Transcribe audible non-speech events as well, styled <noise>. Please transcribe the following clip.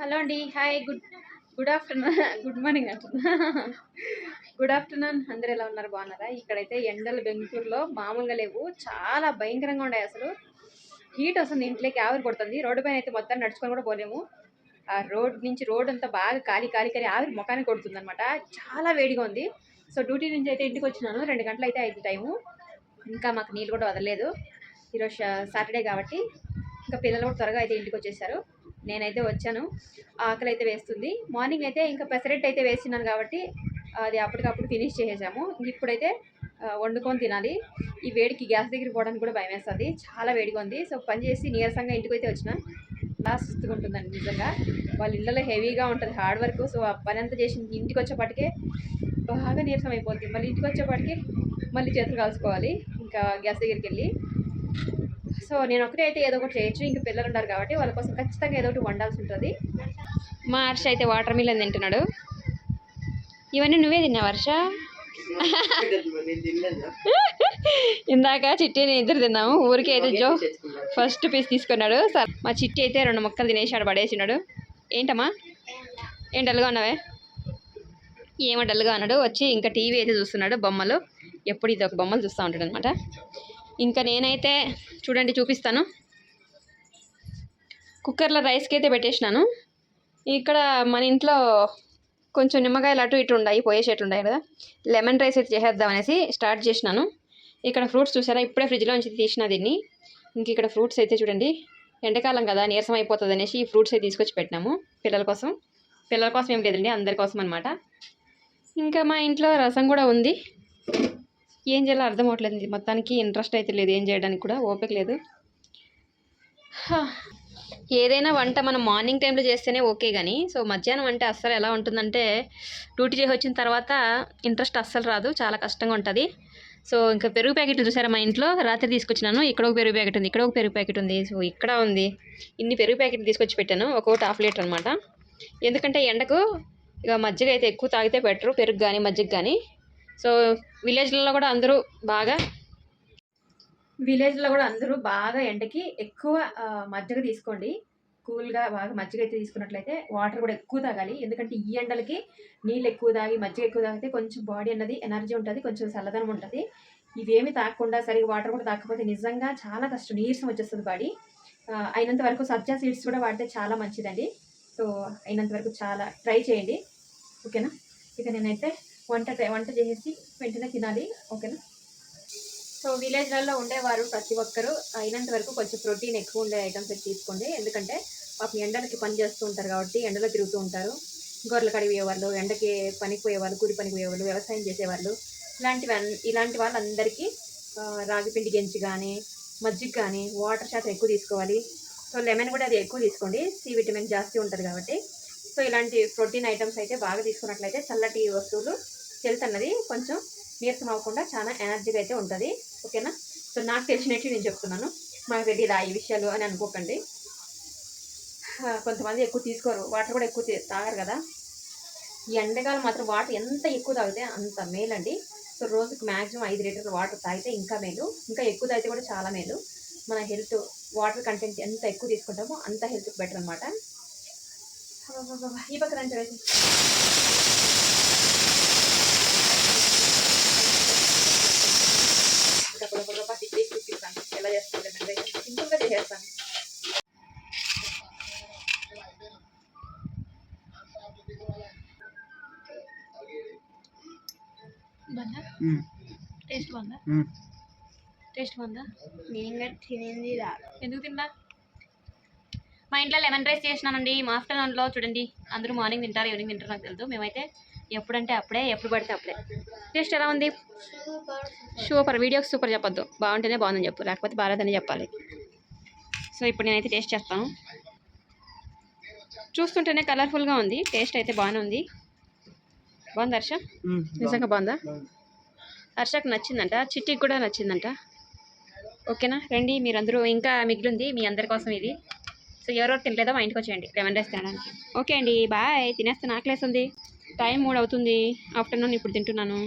Hello అండి hi good good afternoon good morning అంటున్నా. Good afternoon అందరు ఎలా ఉన్నారు బాగున్నారా? ఇక్కడైతే ఎండలు బెంగళూరులో మామూలుగా లేవు చాలా భయంకరంగా ఉన్నాయి అసలు. హీట్ వస్తుంది ఇంట్లోకి ఆవిరి కొడుతుంది రోడ్డు పైన అయితే మొత్తం నడుచుకొని కూడా పోలేము. ఆ రోడ్ నుంచి రోడ్ అంతా బాగా కాలి కాలి కాలి ఆవిరి ముఖానికి కొడుతుంది అనమాట చాలా వేడిగా ఉంది. సో డ్యూటీ నుంచి అయితే ఇంటికి వచ్చినాను రెండు గంటలు అయితే అయింది టైము. ఇంకా మాకు నీళ్ళు కూడా వదలలేదు. ఈరోజు సాటర్డే కాబట్టి ఇంకా పిల్లలు కూడా త్వరగా అయితే ఇంటికి వచ్చేసారు. నేనైతే వచ్చాను. ఆకలి అయితే వేస్తుంది. మార్నింగ్ అయితే ఇంకా పెసరెట్ అయితే వేసినాను కాబట్టి అది అప్పటికప్పుడు ఫినిష్ చేసేసాము. ఇప్పుడైతే వండుకొని తినాలి. ఈ వేడికి గ్యాస్ దగ్గరికి పోవడానికి కూడా భయం వేస్తుంది చాలా వేడిగా ఉంది. సో పని చేసి నీరసంగా ఇంటికి అయితే వచ్చిన. చాలా సుస్తుగా ఉంటుందండి నిజంగా. వాళ్ళ ఇళ్ళలో హెవీగా ఉంటుంది హార్డ్ వర్క్. సో ఆ పని అంతా చేసి ఇంటికి వచ్చేపాటికే బాగా నీరసం అయిపోతుంది మళ్ళీ ఇంటికి వచ్చేపాటికి మళ్ళీ చేతులు కాల్చుకోవాలి. ఇంకా గ్యాస్ దగ్గరికి వెళ్ళి సో నేను ఒకటే అయితే ఏదో ఒకటి చేయొచ్చు. ఇంక పిల్లలు ఉన్నారు కాబట్టి వాళ్ళ కోసం ఖచ్చితంగా ఏదో ఒకటి వండాల్సి ఉంటుంది. మా హర్ష అయితే వాటర్ మిలన్ తింటున్నాడు. ఇవన్నీ నువ్వే తిన్నావు హర్ష? <laughs> ఇందాక చిట్టి నేను ఇద్దరు తిన్నాము. ఊరికి అయితే జో ఫస్ట్ పీస్ తీసుకున్నాడు. సార్ మా చిట్టి అయితే రెండు ముక్కలు తినేసాడు పడేసినాడు. ఏంటమ్మా? ఏం డల్గా ఉన్నావే? ఏమో డల్గా ఉన్నాడు. వచ్చి ఇంకా టీవీ అయితే చూస్తున్నాడు బొమ్మలు. ఎప్పుడు ఇది ఒక బొమ్మలు చూస్తూ ఉంటాడు అనమాట ఇంకా నేనైతే చూడండి చూపిస్తాను. కుక్కర్లో రైస్కి అయితే పెట్టేసినాను. ఇక్కడ మన ఇంట్లో కొంచెం నిమ్మకాయలు అటు ఇటు ఉన్నాయి పోయేసేట్లు ఉన్నాయి కదా. లెమన్ రైస్ అయితే చేసేద్దాం అనేసి స్టార్ట్ చేసినాను. ఇక్కడ ఫ్రూట్స్ చూసారా? ఇప్పుడే ఫ్రిడ్జ్లో నుంచి తీసిన దీన్ని. ఇంక ఇక్కడ ఫ్రూట్స్ అయితే చూడండి ఎండాకాలం కదా నీరసం అయిపోతుంది అనేసి ఈ ఫ్రూట్స్ అయితే తీసుకొచ్చి పెట్టినాము పిల్లల కోసం. పిల్లల కోసం ఏం లేదండి అందరి కోసం అనమాట ఇంకా మా ఇంట్లో రసం కూడా ఉంది. ఏం చేయాలో అర్థం అవట్లేదు మొత్తానికి ఇంట్రెస్ట్ అయితే లేదు ఏం చేయడానికి కూడా ఓపిక లేదు. ఏదైనా వంట మనం మార్నింగ్ టైంలో చేస్తేనే ఓకే కానీ సో మధ్యాహ్నం అంటే అస్సలు ఎలా ఉంటుందంటే డ్యూటీ చేసి వచ్చిన తర్వాత ఇంట్రెస్ట్ అస్సలు రాదు చాలా కష్టంగా ఉంటుంది. సో ఇంకా పెరుగు ప్యాకెట్లు చూసారా మా ఇంట్లో రాత్రి తీసుకొచ్చినాను ఇక్కడ ఒక పెరుగు ప్యాకెట్ ఉంది ఇక్కడ ఒక పెరుగు ప్యాకెట్ ఉంది సో ఇక్కడ ఉంది. ఇన్ని పెరుగు ప్యాకెట్లు తీసుకొచ్చి పెట్టాను ఒక్కొక్కటి హాఫ్ లీటర్ అనమాట ఎందుకంటే ఎండకు ఇక మజ్జిగ అయితే ఎక్కువ తాగితే బెటరు పెరుగు కానీ మజ్జిగ కానీ సో విలేజ్లలో కూడా అందరూ బాగా విలేజ్లో కూడా అందరూ బాగా ఎండకి ఎక్కువ మజ్జిగ తీసుకోండి. కూల్గా బాగా మజ్జిగ అయితే తీసుకున్నట్లయితే వాటర్ కూడా ఎక్కువ తాగాలి. ఎందుకంటే ఈ ఎండలకి నీళ్ళు ఎక్కువ తాగి మజ్జిగ ఎక్కువ తాగితే కొంచెం బాడీ అన్నది ఎనర్జీ ఉంటుంది కొంచెం చల్లదనం ఉంటుంది. ఇవేమి తాగకుండా సరిగ్గా వాటర్ కూడా తాగకపోతే నిజంగా చాలా కష్టం నీరసం వచ్చేస్తుంది బాడీ. అయినంత వరకు సబ్జా సీడ్స్ కూడా వాడితే చాలా మంచిదండి. సో అయినంత వరకు చాలా ట్రై చేయండి. ఓకేనా? ఇక నేనైతే వంట వంట చేసేసి వెంటనే తినాలి ఓకేనా? సో విలేజ్లలో ఉండేవారు ప్రతి ఒక్కరూ అయినంత వరకు కొంచెం ప్రోటీన్ ఎక్కువ ఉండే ఐటమ్స్ అయితే తీసుకోండి. ఎందుకంటే పాపం ఎండలకి పని చేస్తూ ఉంటారు కాబట్టి ఎండలో తిరుగుతూ ఉంటారు. గొర్రెలు కడిగేవాళ్ళు ఎండకి పనికి పోయేవాళ్ళు కూలి పనికి పోయేవాళ్ళు వ్యవసాయం చేసేవాళ్ళు. ఇలాంటివి ఇలాంటి వాళ్ళందరికీ రాగిపిండి రాగి గెంచి కానీ మజ్జిగ కానీ వాటర్ శాతం ఎక్కువ తీసుకోవాలి. సో లెమన్ కూడా అది ఎక్కువ తీసుకోండి. సి విటమిన్ జాస్తి ఉంటుంది కాబట్టి. సో ఇలాంటి ప్రోటీన్ ఐటమ్స్ అయితే బాగా తీసుకున్నట్లయితే చల్లటి వస్తువులు హెల్త్ అన్నది. కొంచెం నీరసం అవ్వకుండా చాలా ఎనర్జీగా అయితే ఉంటుంది. ఓకేనా? సో నాకు తెలిసినట్టు నేను చెప్తున్నాను. మాకు తెలియదా ఈ విషయాలు అని అనుకోకండి. కొంతమంది ఎక్కువ తీసుకోరు. వాటర్ కూడా ఎక్కువ తాగరు కదా. ఈ ఎండకాలం మాత్రం వాటర్ ఎంత ఎక్కువ తాగితే అంత మేలండి. సో రోజుకి మ్యాక్సిమం ఐదు లీటర్ల వాటర్ తాగితే ఇంకా మేలు. ఇంకా ఎక్కువ తాగితే కూడా చాలా మేలు. మన హెల్త్ వాటర్ కంటెంట్ ఎంత ఎక్కువ తీసుకుంటామో అంత హెల్త్కి బెటర్ అనమాట ఈ పక్కన టేస్ట్ బాగుందా? టేస్ట్ బాగుందా? నేను తినేది ఎందుకు తిన్నా? మా ఇంట్లో లెమన్ రైస్ చేసినానండి మా ఆఫ్టర్నూన్లో చూడండి. అందరూ మార్నింగ్ తింటారు ఈవినింగ్ తింటారు నాకు తెలుసు. మేమైతే ఎప్పుడంటే అప్పుడే ఎప్పుడు పడితే అప్పుడే. టేస్ట్ ఎలా ఉంది? సూపర్. వీడియోకి సూపర్ చెప్పొద్దు. బాగుంటేనే బాగుందని చెప్పు. లేకపోతే బాగాలేదని చెప్పాలి. సో ఇప్పుడు నేనైతే టేస్ట్ చేస్తాను. చూస్తుంటేనే కలర్ఫుల్గా ఉంది. టేస్ట్ అయితే బాగానే ఉంది. బాగుంది హర్ష? నిజంగా బాగుందా? హర్షకు నచ్చిందంట చిట్టికి కూడా నచ్చిందంట. ఓకేనా? రండి మీరందరూ ఇంకా మిగిలింది మీ అందరి కోసం ఇది. సో ఎవరెవరు తినలేదో? మా ఇంటికి వచ్చేయండి లెమన్ రైస్ తినడానికి. ఓకే అండి బాయ్. తినేస్తాను ఆకలేస్తుంది. టైం మూడు అవుతుంది ఆఫ్టర్నూన్ ఇప్పుడు తింటున్నాను.